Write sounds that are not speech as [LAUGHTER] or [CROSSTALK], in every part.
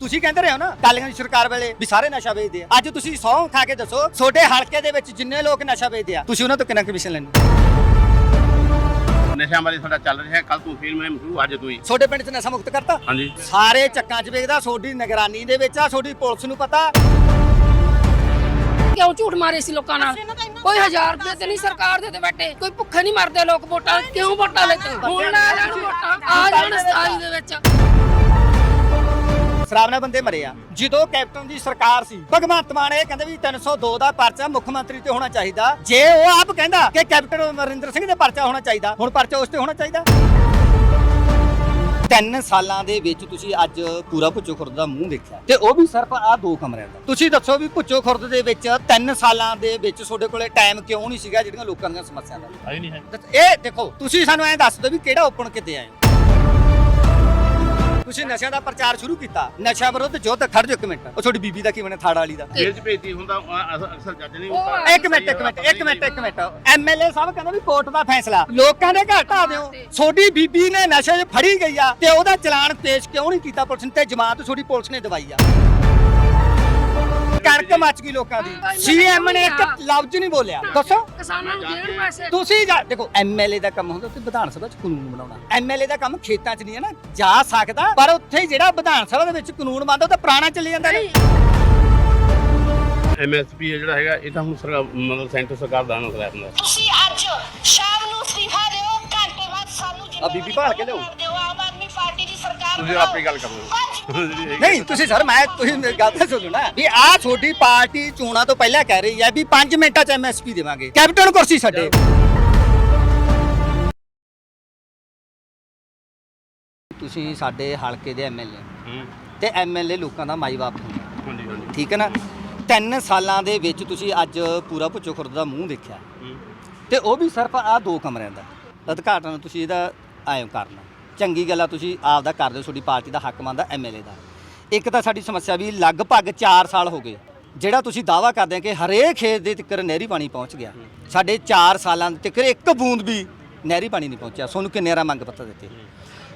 ਤੁਸੀਂ ਕਹਿੰਦੇ ਰਹੇ ਹੋ ਨਾ ਕਾਲੀਆਂ ਦੀ ਸਰਕਾਰ ਵੇਲੇ ਵੀ ਸਾਰੇ ਨਸ਼ਾ ਵੇਚਦੇ ਆ। ਅੱਜ ਤੁਸੀਂ ਸਹੁੰ ਖਾ ਕੇ ਦੱਸੋ ਤੁਹਾਡੇ ਹਲਕੇ ਦੇ ਵਿੱਚ ਜਿੰਨੇ ਲੋਕ ਨਸ਼ਾ ਵੇਚਦੇ ਆ ਤੁਸੀਂ ਉਹਨਾਂ ਤੋਂ ਕਿੰਨਾ ਕਮਿਸ਼ਨ ਲੈਂਦੇ ਨਸ਼ਿਆਂ ਬਾਰੇ ਸਾਡਾ ਚੱਲ ਰਿਹਾ ਕੱਲ ਤੋਂ ਫਿਰ ਮੈਂ ਸ਼ੁਰੂ ਅੱਜ ਤੋਂ ਹੀ। ਤੁਹਾਡੇ ਪਿੰਡ 'ਚ ਨਸ਼ਾ ਮੁਕਤ ਕਰਤਾ? ਹਾਂਜੀ। ਸਾਰੇ ਚੱਕਾਂ 'ਚ ਵੇਚਦਾ ਤੁਹਾਡੀ ਨਿਗਰਾਨੀ ਦੇ ਵਿੱਚ ਆ ਤੁਹਾਡੀ ਪੁਲਿਸ ਨੂੰ ਪਤਾ। ਕਿਉਂ ਝੂਠ ਮਾਰੇ ਸੀ ਲੋਕਾਂ ਨਾਲ? ਕੋਈ 1000 ਰੁਪਏ ਤੇ ਨਹੀਂ ਸਰਕਾਰ ਦੇ ਤੇ ਬੈਠੇ। ਕੋਈ ਭੁੱਖੇ ਨਹੀਂ ਮਰਦੇ ਲੋਕ ਵੋਟਾਂ ਕਿਉਂ ਵੋਟਾਂ ਲੈਤੇ ਹੁਣ ਜਾਣ ਵੋਟਾਂ। ਆ ਜਾਣ 27 ਦੇ ਵਿੱਚ। ਸ਼ਰਾਬ ਨਾਲ ਬੰਦੇ ਮਰੇ ਆ। ਜਦੋਂ ਕੈਪਟਨ ਦੀ ਸਰਕਾਰ ਸੀ ਭਗਵੰਤ ਮਾਨ ਇਹ ਕਹਿੰਦੇ ਵੀ 302 ਦਾ ਪਰਚਾ ਮੁੱਖ ਮੰਤਰੀ ਤੇ ਹੋਣਾ ਚਾਹੀਦਾ। ਜੇ ਉਹ ਆਪ ਕਹਿੰਦਾ ਕਿ ਕੈਪਟਨ ਅਮਰਿੰਦਰ ਸਿੰਘ ਦੇ ਪਰਚਾ ਹੋਣਾ ਚਾਹੀਦਾ ਹੁਣ ਪਰਚਾ ਉਸ ਤੇ ਹੋਣਾ ਚਾਹੀਦਾ। ਤਿੰਨ ਸਾਲਾਂ ਦੇ ਵਿੱਚ ਤੁਸੀਂ ਅੱਜ ਪੂਰਾ ਭੁੱਚੋ ਖੁਰਦ ਦਾ ਮੂੰਹ ਦੇਖਿਆ ਤੇ ਉਹ ਵੀ ਸਿਰਫ ਆ ਦੋ ਕਮਰਿਆਂ ਦਾ। ਤੁਸੀਂ ਦੱਸੋ ਵੀ ਭੁੱਚੋ ਖੁਰਦ ਦੇ ਵਿੱਚ ਤਿੰਨ ਸਾਲਾਂ ਦੇ ਵਿੱਚ ਤੁਹਾਡੇ ਕੋਲੇ ਟਾਈਮ ਕਿਉਂ ਨਹੀਂ ਸੀਗਾ ਜਿਹੜੀਆਂ ਲੋਕਾਂ ਦੀਆਂ ਸਮੱਸਿਆਵਾਂ? ਦਾ ਆਈ ਨਹੀਂ ਹੈ। ਇਹ ਦੇਖੋ ਤੁਸੀਂ ਸਾਨੂੰ ਐਂ ਦੱਸ ਦਿਓ ਵੀ ਕਿਹੜਾ ਓਪਨ ਕਿਤੇ ਆਏ? ਤੁਸੀਂ ਨਸ਼ਿਆਂ ਦਾ ਪ੍ਰਚਾਰ ਸ਼ੁਰੂ ਕੀਤਾ ਨਸ਼ਾ ਵਿਰੁੱਧ ਯੁੱਧ ਖੜ ਜਾਓ ਇੱਕ ਮਿੰਟ। ਉਹ ਤੁਹਾਡੀ ਬੀਬੀ ਦਾ ਕੀ ਬਣੇ ਥਾੜ ਵਾਲੀ ਦਾ? ਜੇਲ੍ਹ ਚ ਭੇਜਦੀ ਹੁੰਦਾ ਅ- ਅ- ਅਕਸਰ ਜੱਜ ਨਹੀਂ ਹੁੰਦਾ ਇੱਕ ਮਿੰਟ ਇੱਕ ਮਿੰਟ ਇੱਕ ਮਿੰਟ ਇੱਕ ਮਿੰਟ। ਐਮਐਲਏ ਸਾਹਿਬ ਕਹਿੰਦੇ ਵੀ ਕੋਰਟ ਦਾ ਫੈਸਲਾ। ਲੋਕਾਂ ਦੇ ਘਰ ਢਾ ਦਿਓ ਤੁਹਾਡੀ ਬੀਬੀ ਨੇ ਨਸ਼ੇ 'ਚ ਫੜੀ ਗਈ ਆ ਤੇ ਉਹਦਾ ਚਲਾਨ ਪੇਸ਼ ਕਿਉਂ ਨਹੀਂ ਕੀਤਾ ਪੁਲਿਸ ਨੇ? ਤੇ ਜਮਾਨਤ ਤੁਹਾਡੀ ਪੁਲਿਸ ਨੇ ਦਵਾਈ ਆ। ਕਣਕ ਮੱਚ ਗਈ ਲੋਕਾਂ ਦੀ। ਸੀਐਮ ਨੇ ਇੱਕ ਲਫ਼ਜ਼ ਨਹੀਂ ਬੋਲਿਆ। ਦੱਸੋ। ਕਿਸਾਨਾਂ ਨੂੰ ਦੇਣ ਪੈਸੇ ਤੁਸੀਂ ਜਾ ਦੇਖੋ ਐਮਐਲਏ ਦਾ ਕੰਮ ਹੁੰਦਾ ਤੇ ਵਿਧਾਨ ਸਭਾ ਚ ਕਾਨੂੰਨ ਬਣਾਉਣਾ। ਐਮਐਲਏ ਦਾ ਕੰਮ ਖੇਤਾਂ 'ਚ ਨਹੀਂ ਹੈ ਨਾ ਜਾ ਸਕਦਾ ਪਰ ਉੱਥੇ ਜਿਹੜਾ ਵਿਧਾਨ ਸਭਾ ਦੇ ਵਿੱਚ ਕਾਨੂੰਨ ਬਣਦਾ ਉਹ ਤਾਂ ਪੁਰਾਣਾ ਚੱਲੀ ਜਾਂਦਾ ਨੇ। ਐਮਐਸਪੀ ਜਿਹੜਾ ਹੈਗਾ ਇਹ ਤਾਂ ਹੁਣ ਸਰਕਾਰ ਮਤਲਬ ਸੈਂਟਰ ਸਰਕਾਰ ਦਾ ਮਸਲਾ ਹੁੰਦਾ ਤੁਸੀਂ ਅੱਜ ਸ਼ਾਮ ਨੂੰ ਅਸਤੀਫਾ ਦਿਓ ਘੰਟੇ ਬਾਅਦ ਸਾਨੂੰ ਆ ਬੀਬੀ ਭਾਲ ਕੇ ਲਿਆਓ। ਦਿਓ। ਆਮ ਆਦਮੀ ਪਾਰਟੀ ਦੀ ਸਰਕਾਰ ਤੁਸੀਂ। ਆਪੇ ਗੱਲ ਕਰ ਲਓ। ਹੈਗੀ- ਨਹੀਂ ਤੁਸੀਂ ਸਰ ਮੈਂ ਤੁਸੀਂ ਮੇਰੀ ਗੱਲ ਤਾਂ ਸੁਣੋ ਨਾ ਵੀ ਆਹ ਤੁਹਾਡੀ ਪਾਰਟੀ ਚੋਣਾਂ ਤੋਂ ਪਹਿਲਾਂ ਕਹਿ ਰਹੀ ਹੈ ਵੀ 5 ਮਿੰਟਾਂ 'ਚ ਐਮਐਸਪੀ ਦੇਵਾਂਗੇ। ਕੈਪਟਨ ਕੁਰਸੀ ਛੱਡੇ। ਤੁਸੀਂ ਸਾਡੇ ਹਲਕੇ ਦੇ ਐਮਐਲਏ ਹੂੰ, ਤੇ ਐਮਐਲਏ ਲੋਕਾਂ ਦਾ ਮਾਈ ਬਾਪ ਹੁੰਦਾ। ਹਾਂਜੀ ਹਾਂਜੀ। ਠੀਕ ਹੈ ਨਾ? ਤਿੰਨ ਸਾਲਾਂ ਦੇ ਵਿੱਚ ਤੁਸੀਂ ਅੱਜ ਪੂਰਾ ਭੁੱਚੋ ਖੁਰਦ ਦਾ ਮੂੰਹ ਦੇਖਿਆ। ਹੂੰ, ਤੇ ਉਹ ਵੀ ਸਿਰਫ ਆ ਦੋ ਕਮਰਿਆਂ ਦਾ। ਉਦਘਾਟਨ ਤੁਸੀਂ ਇਹਦਾ ਆਇਓ ਕਰਨਾ। ਚੰਗੀ ਗੱਲ ਆ ਤੁਸੀਂ ਆਪ ਦਾ ਕਰਦੇ ਹੋ ਤੁਹਾਡੀ ਪਾਰਟੀ ਦਾ ਹੱਕ ਮੰਨਦਾ ਐਮਐਲਏ ਦਾ। ਇੱਕ ਤਾਂ ਸਾਡੀ ਸਮੱਸਿਆ ਵੀ ਲਗਭਗ 4 ਸਾਲ ਹੋ ਗਏ। ਜਿਹੜਾ ਤੁਸੀਂ ਦਾਵਾ ਕਰਦੇ ਆ ਕਿ ਹਰੇਕ ਖੇਤ ਦੇ ਤੱਕ ਨਹਿਰੀ ਪਾਣੀ ਪਹੁੰਚ ਗਿਆ। ਸਾਡੇ 4 ਸਾਲਾਂ ਦੇ ਤੱਕ ਇੱਕ ਬੂੰਦ ਵੀ ਨਹਿਰੀ ਪਾਣੀ ਨਹੀਂ ਪਹੁੰਚਿਆ। ਤੁਹਾਨੂੰ ਕਿੰਨੇ ਰਾ ਮੰਗ ਪੱਤਰ ਦਿੱਤੇ?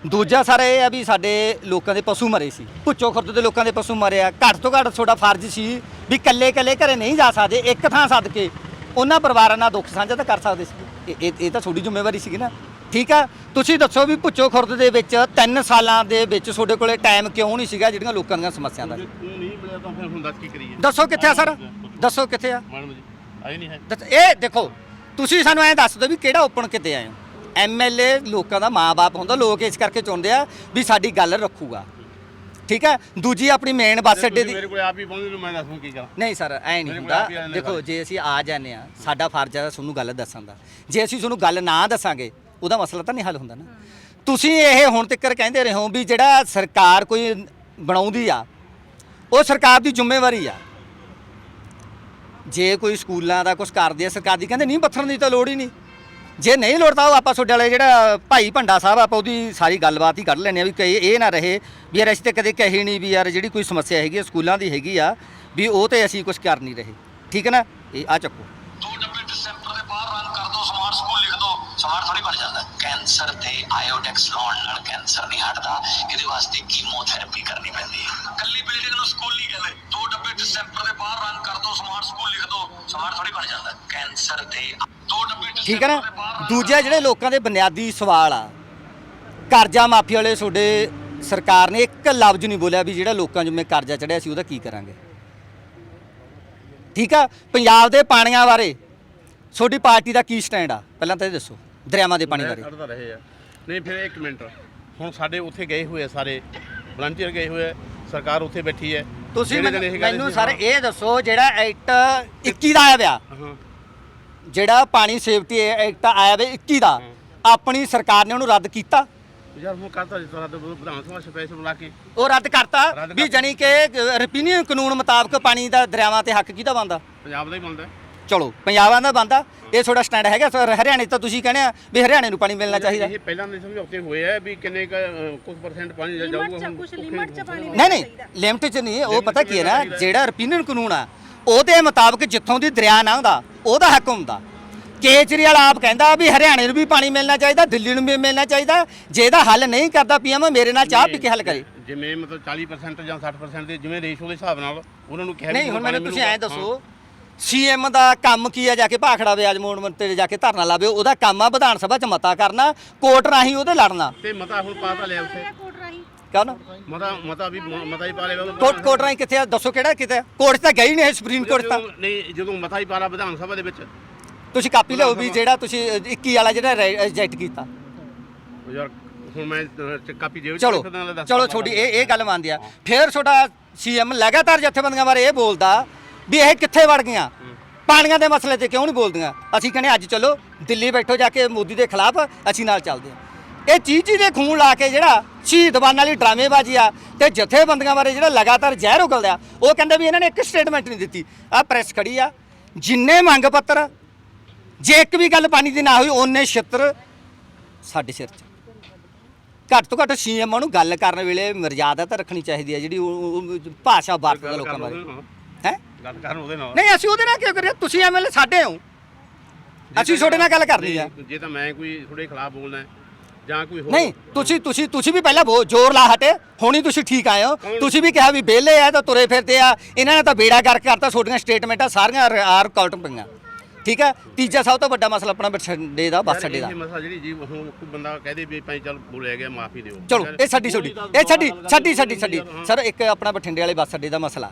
ਦੂਜਾ ਸਰ ਇਹ ਆ ਵੀ ਸਾਡੇ ਲੋਕਾਂ ਦੇ ਪਸ਼ੂ ਮਰੇ ਸੀ। ਭੁੱਚੋ ਖੁਰਦ ਦੇ ਲੋਕਾਂ ਦੇ ਪਸ਼ੂ ਮਰੇ ਆ। ਘੱਟ ਤੋਂ ਘੱਟ ਤੁਹਾਡਾ ਫਰਜ਼ ਸੀ ਵੀ ਕੱਲੇ ਕੱਲੇ ਘਰੇ ਨਹੀਂ ਜਾ ਸਕਦੇ, ਇੱਕ ਥਾਂ ਸੱਦ ਕੇ ਉਹਨਾਂ ਪਰਿਵਾਰਾਂ ਨਾਲ ਦੁੱਖ ਸਾਂਝਾ ਤਾਂ ਕਰ ਸਕਦੇ ਸੀ। ਇਹ- ਇਹ ਇਹ ਤਾਂ ਤੁਹਾਡੀ ਜ਼ਿੰਮੇਵਾਰੀ ਸੀਗੀ ਨਾ। ਠੀਕ ਆ? ਤੁਸੀਂ ਦੱਸੋ ਵੀ ਭੁੱਚੋ ਖੁਰਦ ਦੇ ਵਿੱਚ 3 ਸਾਲਾਂ ਦੇ ਵਿੱਚ ਤੁਹਾਡੇ ਕੋਲੇ ਟਾਈਮ ਕਿਉਂ ਨਹੀਂ ਸੀਗਾ ਜਿਹੜੀਆਂ ਲੋਕਾਂ ਦੀਆਂ ਸਮੱਸਿਆਵਾਂ ਦਾ? ਜੇ ਤੂੰ ਨਹੀਂ ਮਿਲਿਆ ਤਾਂ ਫਿਰ ਹੁਣ ਦੱਸ ਕੀ ਕਰੀਏ? ਦੱਸੋ ਕਿੱਥੇ ਆ ਸਰ? ਦੱਸੋ ਕਿੱਥੇ ਆ? ਮੈਡਮ ਜੀ ਆਈ ਨਹੀਂ ਹੈ ਦੱਸ- ਇਹ ਦੇਖੋ ਤੁਸੀਂ ਸਾਨੂੰ ਐਂ ਦੱਸ ਦਿਓ ਵੀ ਕਿਹੜਾ ਓਪਨ ਕਿਤੇ ਆਏ ਹੋ? ਐਮਐਲਏ ਲੋਕਾਂ ਦਾ ਮਾਂ-ਬਾਪ ਹੁੰਦਾ ਲੋਕ ਇਸ ਕਰਕੇ ਚੁਣਦੇ ਆ ਵੀ ਸਾਡੀ ਗੱਲ ਰੱਖੂਗਾ। ਠੀਕ ਹੈ ਦੂਜੀ ਆਪਣੀ ਮੇਨ ਬੱਸ ਅੱਡੇ ਦੀ ਮੇਰੇ ਕੋਲ ਆਪ ਹੀ ਪਹੁੰਚ ਨੂੰ ਮੈਂ ਦੱਸੂ ਕੀ ਕਰਾਂ। ਨਹੀਂ ਸਰ ਐ ਨਹੀਂ ਮੇਰੇ ਕੋਲ ਹੁੰਦਾ। ਆਪ ਹੀ ਆ ਜਾਂਦੇ ਦੇਖੋ। ਜੇ ਅਸੀਂ ਆ ਜਾਂਦੇ ਆ ਸਾਡਾ ਫਰਜ਼ ਹੈ ਤੁਹਾਨੂੰ ਗੱਲ ਦੱਸਣ ਦਾ। ਜੇ ਅਸੀਂ ਤੁਹਾਨੂੰ ਗੱਲ ਨਾ ਦੱਸਾਂਗੇ ਉਹਦਾ ਮਸਲਾ ਤਾਂ ਨਹੀਂ ਹੱਲ ਹੁੰਦਾ ਨਾ। ਤੁਸੀਂ ਇਹ ਹੁਣ ਤੱਕ ਕਹਿੰਦੇ ਰਹੇ ਹੋ ਵੀ ਜਿਹੜਾ ਸਰਕਾਰ ਕੋਈ ਬਣਾਉਂਦੀ ਆ ਉਹ ਸਰਕਾਰ ਦੀ ਜ਼ਿੰਮੇਵਾਰੀ ਆ। ਜੇ ਕੋਈ ਸਕੂਲਾਂ ਦਾ ਕੁਝ ਕਰਦੀ ਆ ਸਰਕਾਰ ਦੀ ਕਹਿੰਦੇ ਨਹੀਂ ਪੱਥਰਨ ਦੀ ਤਾਂ ਲੋੜ ਹੀ ਨਹੀਂ। ਜੇ ਨਹੀਂ ਲੋੜ ਤਾਂ ਉਹ ਆਪਾਂ ਤੁਹਾਡੇ ਵਾਲੇ ਜਿਹੜਾ ਭਾਈ ਭੰਡਾ ਸਾਹਿਬ ਆਪਾਂ ਉਹਦੀ ਸਾਰੀ ਗੱਲਬਾਤ ਹੀ ਕੱਢ ਲੈਂਦੇ ਆ ਵੀ ਕਈ ਇਹ ਨਾ ਰਹੇ ਵੀ ਯਾਰ ਅਸੀਂ ਤਾਂ ਕਦੇ ਕਹੀ ਨਹੀਂ ਵੀ ਯਾਰ ਜਿਹੜੀ ਕੋਈ ਸਮੱਸਿਆ ਹੈਗੀ ਆ ਸਕੂਲਾਂ ਦੀ ਹੈਗੀ ਆ ਵੀ ਉਹ ਤੇ ਅਸੀਂ ਕੁਝ ਕਰ ਨਹੀਂ ਰਹੇ। ਠੀਕ ਹੈ ਨਾ? ਇਹ ਆ ਚੱਕੋ। ਸਮਾਰਟ ਥੋੜੀ ਬਣ ਜਾਂਦਾ। ਕੈਂਸਰ ਤੇ ਆਇਓਡੈਕਸ ਲਾਉਣ ਨਾਲ ਕੈਂਸਰ ਨਹੀਂ ਹਟਦਾ ਇਹਦੇ ਵਾਸਤੇ ਕੀਮੋਥੈਰੇਪੀ ਕਰਨੀ ਪੈਂਦੀ ਹੈ। ਕੱਲੀ ਬਿਲਡਿੰਗ ਨੂੰ ਸਕੂਲ ਨਹੀਂ ਕਹਿੰਦੇ। ਦੋ ਡੱਬੇ ਡਿਸੈਂਪਰ ਦੇ ਬਾਹਰ ਰਨ ਕਰ ਦੋ ਸਮਾਰਟ ਸਕੂਲ ਲਿਖ ਦੋ ਸਮਾਰਟ ਥੋੜੀ ਬਣ ਜਾਂਦਾ। ਕੈਂਸਰ ਤੇ ਦੋ ਡੱਬੇ ਠੀਕ ਹੈ ਨਾ? ਦੂਜਾ ਜਿਹੜੇ ਲੋਕਾਂ ਦੇ ਬੁਨਿਆਦੀ ਸਵਾਲ ਆ ਕਰਜ਼ਾ ਮਾਫੀ ਵਾਲੇ ਤੁਹਾਡੇ ਸਰਕਾਰ ਨੇ ਇੱਕ ਲਫ਼ਜ਼ ਨਹੀਂ ਬੋਲਿਆ ਵੀ ਜਿਹੜਾ ਲੋਕਾਂ ਜਿਵੇਂ ਕਰਜ਼ਾ ਚੜਿਆ ਸੀ ਉਹਦਾ ਕੀ ਕਰਾਂਗੇ? ਠੀਕ ਆ? ਪੰਜਾਬ ਦੇ ਪਾਣੀਆਂ ਬਾਰੇ ਤੁਹਾਡੀ ਪਾਰਟੀ ਦਾ ਕੀ ਸਟੈਂਡ ਆ? ਪਹਿਲਾਂ ਤਾਂ ਇਹ ਦੱਸੋ ਦਰਿਆਵਾਂ ਦੇ ਪਾਣੀ ਬਾਰੇ। ਖੜਦਾ ਰਹੇ ਆ। ਨਹੀਂ ਫਿਰ ਇੱਕ ਮਿੰਟ। ਹੁਣ ਸਾਡੇ ਉੱਥੇ ਗਏ ਹੋਏ ਆ ਸਾਰੇ ਵਲੰਟੀਅਰ ਗਏ ਹੋਏ ਆ ਸਰਕਾਰ ਉੱਥੇ ਬੈਠੀ ਹੈ। ਤੁਸੀਂ ਜਿਹੜੇ ਦਿਨ ਮੈਨੂੰ ਇਹ ਕਹਿੰਦੇ ਮੈਨੂੰ ਸੀ, ਸਰ ਹਾਂ, ਇਹ ਦੱਸੋ ਜਿਹੜਾ ਐਕਟ 21 ਦਾ ਆਇਆ ਵਿਆ ਹਾਂ। ਜਿਹੜਾ ਪਾਣੀ ਸੇਫਟੀ ਐਕਟ ਆਇਆ ਵੇ 21 ਦਾ ਆਪਣੀ ਸਰਕਾਰ ਨੇ ਉਹਨੂੰ ਰੱਦ ਕੀਤਾ। ਯਾਰ ਹੁਣ ਕਰਤਾ ਜਿਸ ਤਰ੍ਹਾਂ ਦਾ ਵਿਧਾਨ ਸਭਾ ਸਪੈਸ਼ਲ ਬੁਲਾ ਕੇ। ਉਹ ਰੱਦ ਕਰਤਾ ਰੱਦ ਵੀ ਕਰਤਾ। ਕਿ ਰਿਪੀਨੀਅਨ ਕਾਨੂੰਨ ਮੁਤਾਬਕ ਪਾਣੀ ਦਾ ਦਰਿਆਵਾਂ ਤੇ ਹੱਕ ਕਿਹਦਾ ਬੰਦਾ ਪੰਜਾਬ ਦਾ ਹੀ ਬਣਦਾ। ਚਲੋ ਪੰਜਾਬਾਂ ਦਾ ਬੰਦਾ ਇਹ ਤੁਹਾਡਾ ਸਟੈਂਡ ਹੈਗਾ ਸਰ ਹਰਿਆਣੇ ਤਾਂ ਤੁਸੀਂ ਕਹਿੰਦੇ ਆ ਵੀ ਹਰਿਆਣੇ ਨੂੰ ਪਾਣੀ ਮਿਲਣਾ ਚਾਹੀਦਾ। ਇਹ ਪਹਿਲਾਂ ਦੇ ਸਮਝੌਤੇ ਹੋਏ ਆ ਵੀ ਕਿੰਨੇ ਕ ਕੁਝ ਪਰਸੈਂਟ ਪਾਣੀ ਜਾਊਗਾ ਕੁਛ ਲਿਮਟ ਚ ਪਾਣੀ ਨਹੀਂ ਨਹੀਂ ਲਿਮਟ ਚ ਨਹੀਂ ਉਹ ਪਤਾ ਕੀ ਹੈ ਨਾ ਜਿਹੜਾ ਰਿਪੀਨੀਅਨ ਕਾਨੂੰਨ ਆ ਉਹਦੇ ਮੁਤਾਬਕ ਜਿੱਥੋਂ ਦੀ ਦਰਿਆ ਲੰਘਦਾ ਉਹਦਾ ਹੱਕ ਹੁੰਦਾ। ਕੇਜਰੀਵਾਲ ਆਪ ਕਹਿੰਦਾ ਵੀ ਹਰਿਆਣੇ ਨੂੰ ਵੀ ਪਾਣੀ ਮਿਲਣਾ ਚਾਹੀਦਾ ਦਿੱਲੀ ਨੂੰ ਵੀ ਮਿਲਣਾ ਚਾਹੀਦਾ ਜੇ ਇਹਦਾ ਹੱਲ ਨਹੀਂ ਕਰਦਾ ਪੀਐਮ ਮੇਰੇ ਨਾਲ ਚਾਹ ਪੀ ਕੇ ਹੱਲ ਕਰੇ। ਜਿਵੇਂ ਮਤਲਬ 40% ਜਾਂ 60% ਦੇ ਜਿਵੇਂ ਰੇਸ਼ੋ ਦੇ ਹਿਸਾਬ ਨਾਲ ਉਹਨਾਂ ਨੂੰ ਕਿਹਾ ਨਹੀਂ ਹੁਣ ਮੈਨੂੰ ਤੁਸੀਂ ਐਂ। ਦੱਸੋ ਸੀਐਮ ਦਾ ਕੰਮ ਕੀ ਹੈ ਜਾ ਕੇ ਭਾਖੜਾ ਵਿਆਜ ਮੋੜ ਮੰਤੇ ਜਾ ਕੇ ਧਰਨਾ ਲਾਵੇ ਉਹਦਾ ਕੰਮ ਆ ਵਿਧਾਨ ਸਭਾ 'ਚ ਮਤਾ ਕਰਨਾ ਕੋਰਟ ਰਾਹੀਂ ਉਹਦੇ ਲੜਨਾ। ਤੇ ਮਤਾ ਹੁਣ ਪਾ ਤਾਂ ਲਿਆ ਉੱਥੇ। ਕਹਨ ਮਤਾ ਮਤਾ ਵੀ ਮਤਾ ਹੀ ਪਾ ਲਿਆ ਕੋਰਟ ਕੋਰਟ ਰਾਹੀਂ ਕਿੱਥੇ ਆ? ਦੱਸੋ ਕਿਹੜਾ ਕਿਤੇ? ਆ? ਕੋਰਟ ਤਾਂ ਗਈ ਨਹੀਂ ਸੁਪਰੀਮ ਕੋਰਟ ਤਾਂ। ਨਹੀਂ ਜਦੋਂ ਮਤਾ ਹੀ ਪਾ ਲਿਆ ਵਿਧਾਨ ਸਭਾ ਦੇ ਵਿੱਚ। ਤੁਸੀਂ ਕਾਪੀ ਲਿਆਓ ਵੀ ਜਿਹੜਾ ਤੁਸੀਂ ਅ, 21 ਵਾਲਾ ਜਿਹੜਾ ਰਿਜੈਕਟ ਕੀਤਾ। ਯਾਰ ਹੁਣ ਮੈਂ ਕਾਪੀ ਚ ਚਲੋ ਚਲੋ ਛੋਟੀ ਇਹ ਇਹ ਗੱਲ ਮੰਨਦੀ ਆ। ਫਿਰ ਤੁਹਾਡਾ ਸੀਐਮ ਲਗਾਤਾਰ ਜਥੇਬੰਦੀਆਂ ਬਾਰੇ ਇਹ ਬੋਲਦਾ ਵੀ ਇਹ ਕਿੱਥੇ ਵੜ ਗਈਆਂ? ਪਾਣੀਆਂ ਦੇ ਮਸਲੇ ਤੇ ਕਿਉਂ ਨਹੀਂ ਬੋਲਦੀਆਂ? ਅਸੀਂ ਕਹਿੰਦੇ ਅੱਜ ਚਲੋ ਦਿੱਲੀ ਬੈਠੋ ਜਾ ਕੇ ਮੋਦੀ ਦੇ ਖਿਲਾਫ ਅਸੀਂ ਨਾਲ ਚੱਲਦੇ ਹਾਂ। ਇਹ ਚੀਚੀ ਦੇ ਖੂਨ ਲਾ ਕੇ ਜਿਹੜਾ ਸ਼ਹੀਦ ਬਣਨ ਵਾਲੀ ਡਰਾਮੇਬਾਜ਼ੀ ਆ ਤੇ ਜਥੇਬੰਦੀਆਂ ਬਾਰੇ ਜਿਹੜਾ ਲਗਾਤਾਰ ਜ਼ਹਿਰ ਉਗਲਦਾ ਉਹ ਕਹਿੰਦੇ ਵੀ ਇਹਨਾਂ ਨੇ ਇੱਕ ਸਟੇਟਮੈਂਟ ਨਹੀਂ ਦਿੱਤੀ। ਆ ਪ੍ਰੈਸ ਖੜੀ ਆ। ਜਿੰਨੇ ਮੰਗ ਪੱਤਰ ਜੇ ਇੱਕ ਵੀ ਗੱਲ ਪਾਣੀ ਦੀ ਨਾ ਹੋਈ ਉਹਨੇ ਛਿੱਤਰ ਸਾਡੇ ਸਿਰ 'ਚ। ਘੱਟ ਤੋਂ ਘੱਟ ਸੀਐਮ ਨੂੰ ਗੱਲ ਕਰਨ ਵੇਲੇ ਮਰਜ਼ਾਦਾ ਤਾਂ ਰੱਖਣੀ ਚਾਹੀਦੀ ਹੈ ਜਿਹੜੀ ਭਾਸ਼ਾ ਵਰਤਦਾ ਲੋਕਾਂ ਬਾਰੇ। ਹੈ? ਗੱਲ ਕਰਨ ਉਹਦੇ ਨਾਲ। ਨਹੀਂ ਅਸੀਂ ਉਹਦੇ ਨਾਲ ਕਿਉਂ ਕਰੀਏ? ਤੁਸੀਂ ਐਮਐਲਏ ਸਾਡੇ ਹੋ। ਅਸੀਂ ਤੁਹਾਡੇ ਨਾਲ ਗੱਲ ਕਰਨੀ ਆ। ਜੇ ਤਾਂ ਮੈਂ ਕੋਈ ਤੁਹਾਡੇ ਖਿਲਾਫ ਬੋਲਣਾ ਜਾਂ ਕੋਈ ਹੋਰ ਨਹੀਂ ਤੁਸੀਂ ਤੁਸੀਂ ਤੁਸੀਂ ਵੀ ਪਹਿਲਾਂ ਬਹੁਤ ਜ਼ੋਰ ਲਾ ਹਟੇ। ਹੁਣੀ ਤੁਸੀਂ ਠੀਕ ਆਏ ਹੋ। ਤੁਸੀਂ ਵੀ ਕਿਹਾ ਵੀ ਵਿਹਲੇ ਆ ਤਾਂ ਤੁਰੇ ਫਿਰਦੇ ਆ। ਇਹਨਾਂ ਨੇ ਤਾਂ ਬੇੜਾ ਗਰਕ ਕਰਤਾ ਤੁਹਾਡੀਆਂ ਸਟੇਟਮੈਂਟਾਂ ਸਾਰੀਆਂ ਆਰ ਕਾਊਂਟ ਪਈਆਂ। ਠੀਕ ਹੈ? ਤੀਜਾ ਸਭ ਤੋਂ ਵੱਡਾ ਮਸਲਾ ਆਪਣਾ ਬਠਿੰਡੇ ਦਾ ਬੱਸ ਅੱਡੇ ਦਾ। ਮਸਲਾ ਜਿਹੜੀ ਜੀ ਹੁਣ ਕੋਈ ਬੰਦਾ ਕਹਦੇ ਵੀ ਭਾਈ ਚੱਲ ਬੋਲਿਆ ਗਿਆ ਮਾਫੀ ਦਿਓ। ਚਲੋ ਇਹ ਸਾਡੀ ਛੋਡੀ ਇਹ ਸਾਡੀ ਸਾਡੀ ਸਾਡੀ ਸਾਡੀ। ਸਰ ਇੱਕ ਆਪਣਾ ਬਠਿੰਡੇ ਵਾਲੇ ਬੱਸ ਅੱਡੇ ਦਾ ਮਸਲਾ।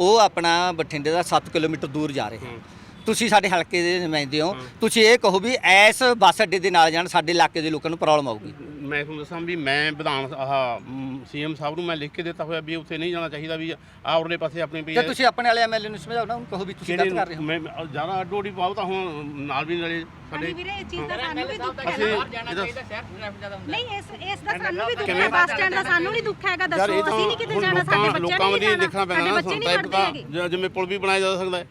ਉਹ ਆਪਣਾ ਬਠਿੰਡੇ ਦਾ 7 ਕਿਲੋਮੀਟਰ ਦੂਰ ਜਾ ਰਿਹਾ। ਤੁਸੀਂ ਸਾਡੇ ਹਲਕੇ ਦੇ ਨੁਮਾਇੰਦੇ ਹੋ। ਤੁਸੀਂ ਇਹ ਕਹੋ ਵੀ ਐਸ ਬੱਸ ਅੱਡੇ ਦੇ ਨਾਲ ਜਾਣ ਸਾਡੇ ਇਲਾਕੇ ਦੇ ਲੋਕਾਂ ਨੂੰ ਪ੍ਰੋਬਲਮ ਆਊਗੀ। ਮੈਂ ਤੁਹਾਨੂੰ ਦੱਸਾਂ ਵੀ ਮੈਂ ਵਿਧਾਨ ਆਹ ਸੀਐਮ ਸਾਹਿਬ ਨੂੰ ਮੈਂ ਲਿਖ ਕੇ ਦਿੱਤਾ ਹੋਇਆ ਵੀ ਉੱਥੇ ਨਹੀਂ ਜਾਣਾ ਚਾਹੀਦਾ ਵੀ ਆਹ ਉਰਲੇ ਪਾਸੇ ਆਪਣੀ ਵੀ ਤੇ ਤੁਸੀਂ ਆਪਣੇ ਵਾਲੇ ਐਮਐਲਏ ਨੂੰ ਸਮਝਾਓ ਨਾ ਉਹਨੂੰ ਕਹੋ ਵੀ ਤੁਸੀਂ ਗਲਤ ਕਰ ਰਹੇ ਹੋ। ਮੈਂ ਜ਼ਿਆਦਾ ਅੱਡੋੜੀ ਪਾਉ ਤਾਂ ਹੁਣ ਨਾਲ ਵੀ ਨਾਲੇ ਸਾਡੇ ਵੀਰੇ ਇਹ ਚੀਜ਼ ਦਾ ਸਾਨੂੰ ਵੀ ਦੁੱਖ ਅਸੀਂ ਹੈਗਾ। ਇਹਦਾ ਨਹੀਂ ਇਸ ਇਸ ਦਾ ਸਾਨੂੰ ਵੀ ਦੁੱਖ ਕਿਵੇਂ? ਹੈ ਬੱਸ ਸਟੈਂਡ ਦਾ ਸਾਨੂੰ ਵੀ ਦੁੱਖ ਹੈਗਾ ਦੱਸੋ ਅਸੀਂ ਨਹੀਂ ਕਿਤੇ ਜਾਣਾ ਸਾਡੇ ਲੋਕਾਂ ਬੱਚੇ ਲੋਕਾਂ ਨਹੀਂ ਦੀ ਜਾਣਾ ਦੇਖਣਾ ਪੈਣਾ ਨਾ ਜ- ਜਿਵੇਂ ਪੁਲ ਵੀ ਬਣਾਇਆ ਜਾ ਸਕਦਾ ਹੈ।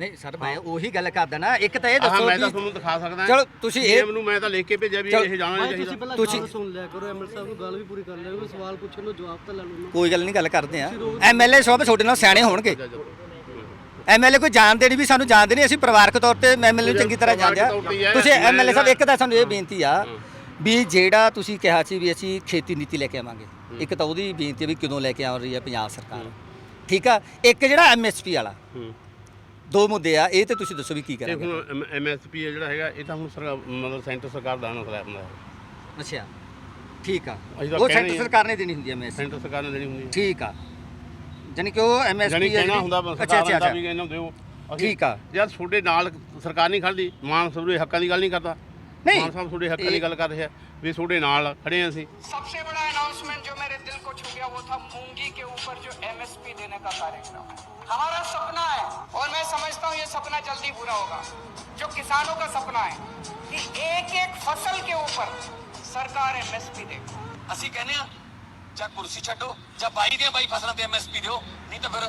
ਨਹੀਂ ਸਰ ਮੈਂ ਉਹੀ ਗੱਲ ਕਰਦਾ ਨਾ ਇੱਕ ਤਾਂ ਇਹ ਦੱਸੋ ਮੈਂ ਤਾਂ ਤੁਹਾਨੂੰ ਦਿਖਾ ਸਕਦਾ। ਚਲੋ ਤੁਸੀਂ ਇਹ- CM ਨੂੰ ਮੈਂ ਤਾਂ ਲਿਖ ਕੇ ਭੇਜਿਆ ਵੀ ਇਹ ਜਾਣਾ ਨਹੀਂ ਚਾਹੀਦਾ। ਤੁਸੀਂ ਸੁਣ ਲਿਆ ਕਰੋ ਐਮਐਲ ਸਾਹਿਬ ਨੂੰ ਗੱਲ ਵੀ ਪੂਰੀ ਕਰ ਲਿਆ ਕਰੋ ਸਵਾਲ ਪੁੱਛਣ ਨੂੰ ਜਵਾਬ ਤਾਂ ਲੈ ਲਓ ਕੋਈ ਗੱਲ ਨਹੀਂ ਗੱਲ ਕਰਦੇ ਆ ਐਮਐਲਏ ਸਭ ਤੁਹਾਡੇ ਨਾਲ ਸਿਆਣੇ ਹੋਣਗੇ। ਐਮਐਲਏ ਕੋਈ ਜਾਣਦੇ ਨਹੀਂ ਵੀ ਸਾਨੂੰ ਜਾਣਦੇ ਨਹੀਂ ਅਸੀਂ ਪਰਿਵਾਰਕ ਤੌਰ ਤੇ ਐਮਐਲਏ ਨੂੰ ਚੰਗੀ ਤਰ੍ਹਾਂ ਜਾਣਦੇ ਆ। ਤੁਸੀਂ ਐਮਐਲਏ ਸਾਹਿਬ ਇੱਕ ਤਾਂ ਸਾਨੂੰ ਇਹ ਬੇਨਤੀ ਆ ਵੀ ਜਿਹੜਾ ਤੁਸੀਂ ਕਿਹਾ ਸੀ ਵੀ ਅਸੀਂ ਖੇਤੀ ਨੀਤੀ ਲੈ ਕੇ ਆਵਾਂਗੇ ਇੱਕ ਤਾਂ ਉਹਦੀ ਬੇਨਤੀ ਵੀ ਕਦੋਂ ਲੈ ਕੇ ਆ ਰਹੀ ਹੈ ਪੰਜਾਬ ਸਰਕਾਰ। ਠੀਕ ਆ? ਇੱਕ ਜਿਹੜਾ ਐਮਐਸਪੀ ਵਾਲਾ। ਦੋ ਮੁੱਦੇ ਆ ਇਹ ਤੇ ਤੁਸੀਂ ਦੱਸੋ ਵੀ ਕੀ ਤੇ ਕਰਾਂਗੇ। ਹੁਣ ਐਮਐਸਪੀ ਜਿਹੜਾ ਹੈਗਾ ਇਹ ਤਾਂ ਹੁਣ ਸਰਕਾਰ ਮਤਲਬ ਸੈਂਟਰ ਸਰਕਾਰ ਦਾ ਹੁੰਦਾ ਹੈ। ਅੱਛਾ ਠੀਕ ਆ। ਅਸੀਂ ਤਾਂ ਉਹ ਹੀ ਸੈਂਟਰ ਆ। ਸਰਕਾਰ ਨੇ ਦੇਣੀ ਹੁੰਦੀ ਹੈ ਐਮਐਸਪੀ ਸੈਂਟਰ ਸਰਕਾਰ ਨੇ ਦੇਣੀ ਹੁੰਦੀ ਹੈ। ਠੀਕ ਆ। ਜਾਨੀ ਕਿ ਉਹ ਐਮਐਸਪੀ ਜਾਨੀ ਕਹਿਣਾ ਹੁੰਦਾ ਬਸ ਅੱਛਾ ਅੱਛਾ ਸਰਕਾਰ ਦਾ ਅੱਛਾ। ਵੀ ਇਹਨਾਂ ਨੂੰ ਦਿਓ ਅਸੀਂ- ਠੀਕ ਆ। ਯਾਰ ਤੁਹਾਡੇ ਨਾਲ ਸਰਕਾਰ ਨਹੀਂ ਖੜਦੀ ਮਾਨ ਦੇ ਹੱਕਾਂ ਦੀ ਗੱਲ ਨਹੀਂ ਕਰਦਾ। ਨਹੀਂ। ਮਾਨ ਸਾਹਿਬ ਤੁਹਾਡੇ ਹੱਕਾਂ ਦੀ ਗੱਲ ਕਰ ਰਿਹਾ ਵੀ ਤੁਹਾਡੇ ਨਾਲ ਖੜੇ ਹਾਂ ਅਸੀਂ सबसे बड़ा अनाउंसमेंट जो मेरे दिल को छू गया वो था मूंगी के ऊपर जो एमएसपी देने का कार्यक्रम हमारा सपना है और मैं समझता हूँ ये सपना जल्दी पूरा होगा जो किसानों का सपना है कि एक एक फसल के ऊपर सरकार एमएसपी दे ਅਸੀਂ ਕਹਿੰਦੇ ਆ ਜਾਂ ਕੁਰਸੀ ਛੱਡੋ ਜਾਂ ਬਾਈ ਦੀਆਂ ਬਾਈ ਫਸਲਾਂ ਤੇ ਐਮਐਸਪੀ ਦਿਓ ਨਹੀਂ ਤਾਂ ਫਿਰ